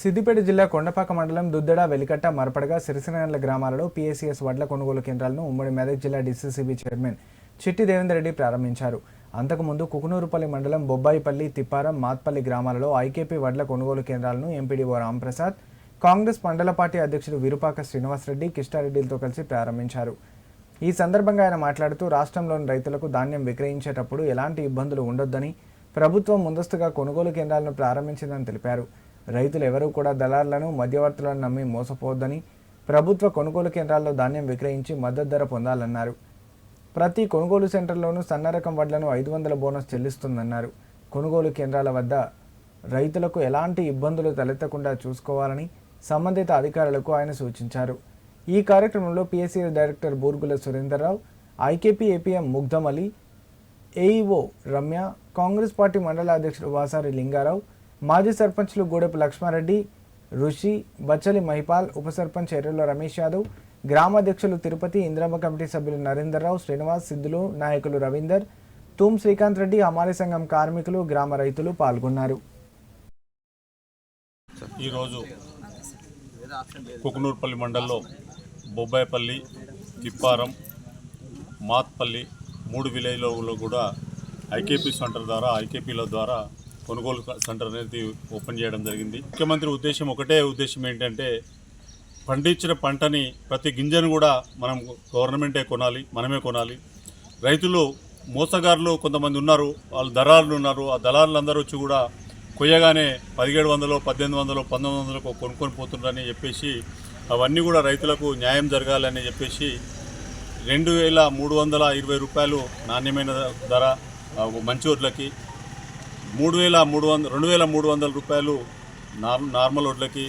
సిద్దిపేట జిల్లా కొండపాక మండలం దుద్దడ వెలికట్ట మరపడగా సిరిసినగర్ల గ్రామాలలో పీఎస్సీఎస్ వడ్ల కొనుగోలు కేంద్రాలను ఉమ్మడి మెదక్ జిల్లా డిసిసిబి చైర్మన్ చిట్టి దేవేందర్ రెడ్డి ప్రారంభించారు. అంతకుముందు కుకునూరుపల్లి మండలం బొబ్బాయిపల్లి తిప్పారం మాత్పల్లి గ్రామాలలో ఐకేపీ వడ్ల కొనుగోలు కేంద్రాలను ఎంపీడీఓ రాంప్రసాద్ కాంగ్రెస్ మండల పార్టీ అధ్యక్షుడు విరుపాక శ్రీనివాసరెడ్డి కిష్టారెడ్డిలతో కలిసి ప్రారంభించారు. ఈ సందర్భంగా ఆయన మాట్లాడుతూ రాష్ట్రంలోని రైతులకు ధాన్యం విక్రయించేటప్పుడు ఎలాంటి ఇబ్బందులు ఉండొద్దని ప్రభుత్వం ముందస్తుగా కొనుగోలు కేంద్రాలను ప్రారంభించిందని తెలిపారు. రైతులు ఎవరూ కూడా దళారులను మధ్యవర్తులను నమ్మి మోసపోవద్దని ప్రభుత్వ కొనుగోలు కేంద్రాల్లో ధాన్యం విక్రయించి మద్దతు ధర పొందాలన్నారు. ప్రతి కొనుగోలు సెంటర్లోనూ సన్నరకం వడ్లను ఐదు వందల బోనస్ చెల్లిస్తుందన్నారు. కొనుగోలు కేంద్రాల వద్ద రైతులకు ఎలాంటి ఇబ్బందులు తలెత్తకుండా చూసుకోవాలని సంబంధిత అధికారులకు ఆయన సూచించారు. ఈ కార్యక్రమంలో PSC director Burgula Surender Rao IKP APM Mugdhamali AEO Ramya Congress party మండల అధ్యక్షుడు వాసారి లింగారావు మాజీ సర్పంచ్లు గూడెపు లక్ష్మారెడ్డి ఋషి బచ్చలి మహిపాల్ ఉప సర్పంచ్ ఎర్రల రమేష్ యాదవ్ గ్రామాధ్యక్షులు తిరుపతి ఇంద్రమ్మ కమిటీ సభ్యులు నరేందర్రావు శ్రీనివాస్ సిద్ధులు నాయకులు రవీందర్ తూమ్ శ్రీకాంత్ రెడ్డి హమాలి సంఘం కార్మికులు గ్రామ రైతులు పాల్గొన్నారు. ఈరోజు కుకునూరుపల్లి మండలంలో బొబ్బాయిపల్లి తిప్పారం మాత్పల్లి మూడు విలేజ్లలో కూడా ఐకేపీ సెంటర్ ద్వారా ఐకేపీల ద్వారా కొనుగోలు సెంటర్ అనేది ఓపెన్ చేయడం జరిగింది. ముఖ్యమంత్రి ఉద్దేశం ఒకటే ఉద్దేశం ఏంటంటే పండించిన పంటని ప్రతి గింజను కూడా మనం గవర్నమెంటే కొనాలి మనమే కొనాలి. రైతులు మోసగారులు కొంతమంది ఉన్నారు వాళ్ళు దళారులు ఉన్నారు ఆ దళారులందరూ వచ్చి కూడా కొయ్యగానే పదిహేడు వందలు పద్దెనిమిది వందలు పంతొమ్మిది వందలకు కొనుక్కొని పోతుండని చెప్పేసి అవన్నీ కూడా రైతులకు న్యాయం జరగాలని చెప్పేసి రెండు వేల మూడు వందల ఇరవై రూపాయలు నాణ్యమైన ధర మంచి ఊర్లకి మూడు వేల మూడు వందల రెండు వేల మూడు వందల రూపాయలు నార్ నార్మల్ ఓట్లకి.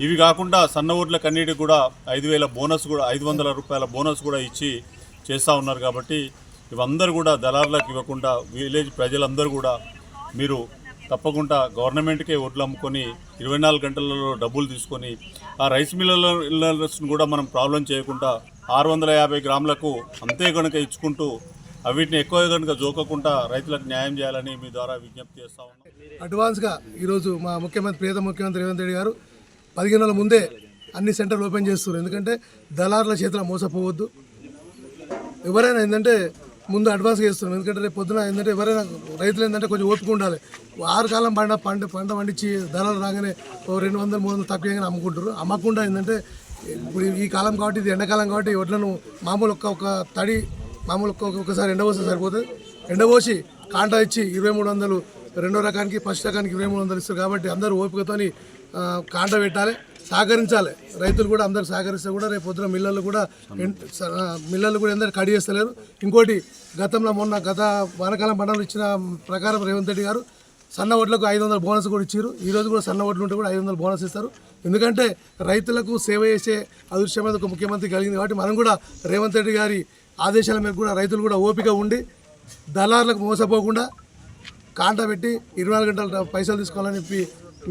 ఇవి కాకుండా సన్న వడ్లకి అన్నిటికి కూడా ఐదు వేల బోనస్ కూడా ఐదు వందల రూపాయల బోనస్ కూడా ఇచ్చి చేస్తూ ఉన్నారు కాబట్టి ఇవందరూ కూడా దళారులకు ఇవ్వకుండా విలేజ్ ప్రజలందరూ కూడా మీరు తప్పకుండా గవర్నమెంట్కే వడ్లు అమ్ముకొని ఇరవై నాలుగు గంటలలో డబ్బులు తీసుకొని ఆ రైస్ మిల్లర్స్ని కూడా మనం ప్రాబ్లం చేయకుండా ఆరు వందల యాభై గ్రాములకు అంతే కనుక ఇచ్చుకుంటూ వీటిని ఎక్కువ కనుక జోకకుండా రైతులకు న్యాయం చేయాలని మీ ద్వారా విజ్ఞప్తి చేస్తా ఉన్నాం. అడ్వాన్స్గా ఈరోజు మా ముఖ్యమంత్రి ప్రియత ముఖ్యమంత్రి రేవంత్ రెడ్డి గారు పదిహేను నెలల ముందే అన్ని సెంటర్లు ఓపెన్ చేస్తున్నారు. ఎందుకంటే దళారుల చేతిలో మోసపోవద్దు. ఎవరైనా ఏంటంటే ముందు అడ్వాన్స్గా చేస్తున్నాం ఎందుకంటే రేపు పొద్దున ఏంటంటే ఎవరైనా రైతులు ఏంటంటే కొంచెం ఓపిక ఉండాలి. ఆరు కాలం పంట పంట పంట పండించి ధరలు రాగానే ఓ రెండు వందలు మూడు వందలు తక్కువగానే అమ్ముకుంటారు. అమ్మకుండా ఏంటంటే ఇప్పుడు ఈ కాలం కాబట్టి ఇది ఎండాకాలం కాబట్టి వడ్లను మామూలు ఒక్క ఒక తడి మామూలు ఒక్కొక్కసారి ఎండ పోస్తే సరిపోతుంది ఎండబోసి కాంటా ఇచ్చి ఇరవై మూడు వందలు రెండో రకానికి ఫస్ట్ రకానికి ఇరవై మూడు వందలు ఇస్తారు కాబట్టి అందరూ ఓపికతోని కాంట పెట్టాలి. సహకరించాలి. రైతులు కూడా అందరు సహకరిస్తే కూడా రేపు పొద్దున మిల్లర్లు కూడా స- మిల్లర్లు కూడా అందరు కడి చేస్తలేరు. ఇంకోటి గతంలో మొన్న గత వానకాలం పంటలు ఇచ్చిన ప్రకారం రేవంత్ రెడ్డి గారు సన్న వడ్లకు ఐదు వందల బోనస్ కూడా ఇచ్చారు ఈరోజు కూడా సన్న వడ్లు ఉంటే కూడా ఐదు వందల బోనస్ ఇస్తారు. ఎందుకంటే రైతులకు సేవ చేసే అదృశ్యం ఒక ముఖ్యమంత్రి కలిగింది కాబట్టి మనం కూడా రేవంత్ రెడ్డి గారి ఆదేశాల మేరకు కూడా రైతులు కూడా ఓపిక ఉండి దళారులకు మోసపోకుండా కాంట పెట్టి ఇరవై నాలుగు గంటల పైసలు తీసుకోవాలని చెప్పి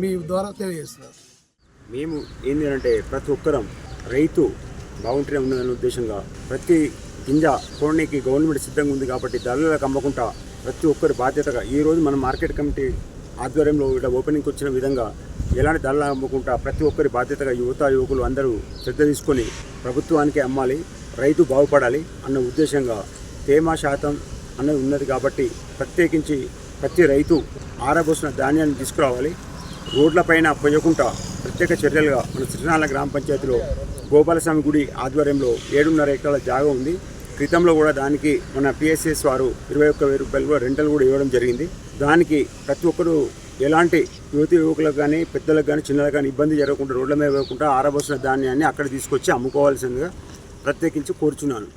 మీ ద్వారా తెలియజేస్తున్నారు. మేము ఏంటి అంటే ప్రతి ఒక్కరం రైతు బాగుంటూనే ఉన్నదనే ఉద్దేశంగా ప్రతి గింజ కొనడానికి గవర్నమెంట్ సిద్ధంగా ఉంది కాబట్టి ధరలకు అమ్మకుండా ప్రతి ఒక్కరి బాధ్యతగా ఈ రోజు మన మార్కెట్ కమిటీ ఆధ్వర్యంలో ఇక్కడ ఓపెనింగ్కి వచ్చిన విధంగా ఎలాంటి దళాలు అమ్మకుండా ప్రతి ఒక్కరి బాధ్యతగా యువత యువకులు అందరూ శ్రద్ధ తీసుకొని ప్రభుత్వానికి అమ్మాలి. రైతు బాగుపడాలి అన్న ఉద్దేశంగా తేమ శాతం అన్నది ఉన్నది కాబట్టి ప్రత్యేకించి ప్రతి రైతు ఆరబోసిన ధాన్యాన్ని తీసుకురావాలి. రోడ్లపైన పోయకుండా ప్రత్యేక చర్యలుగా మన సిరినాల గ్రామ పంచాయతీలో గోపాలస్వామి గుడి ఆధ్వర్యంలో ఏడున్నర ఎకరాల జాగా ఉంది. క్రితంలో కూడా దానికి మన పిఎస్ఎస్ వారు ఇరవై ఒక్క వెయ్యి రూపాయలు కూడా కూడా ఇవ్వడం జరిగింది. దానికి ప్రతి ఒక్కరూ ఎలాంటి యువతి యువకులకు కానీ పెద్దలకు కానీ చిన్నలకు కానీ ఇబ్బంది జరగకుండా రోడ్ల మీద పోకుండా ఆరబోసిన ధాన్యాన్ని అక్కడ తీసుకొచ్చి అమ్ముకోవాల్సిందిగా ప్రత్యేకించి కోరుచున్నాను.